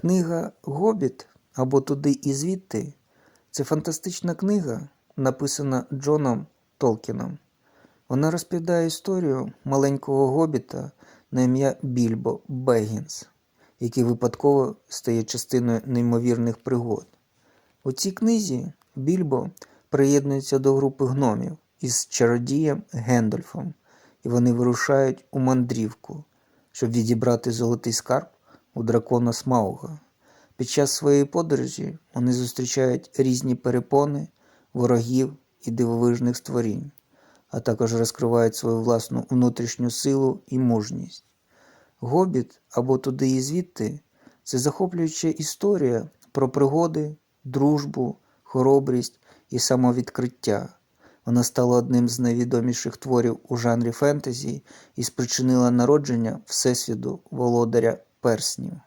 Книга Гобіт або Туди і звідти це фантастична книга, написана Джоном Толкіном. Вона розповідає історію маленького гобіта на ім'я Більбо Бегінс, який випадково стає частиною неймовірних пригод. У цій книзі Більбо приєднується до групи гномів із чародієм Гендольфом, і вони вирушають у мандрівку, щоб відібрати золотий скарб у дракона Смауга. Під час своєї подорожі вони зустрічають різні перепони, ворогів і дивовижних створінь, а також розкривають свою власну внутрішню силу і мужність. Гобіт або туди і звідти це захоплююча історія про пригоди, дружбу, хоробрість і самовідкриття. Вона стала одним з найвідоміших творів у жанрі фентезі і спричинила народження Всесвіту Володаря Перснів.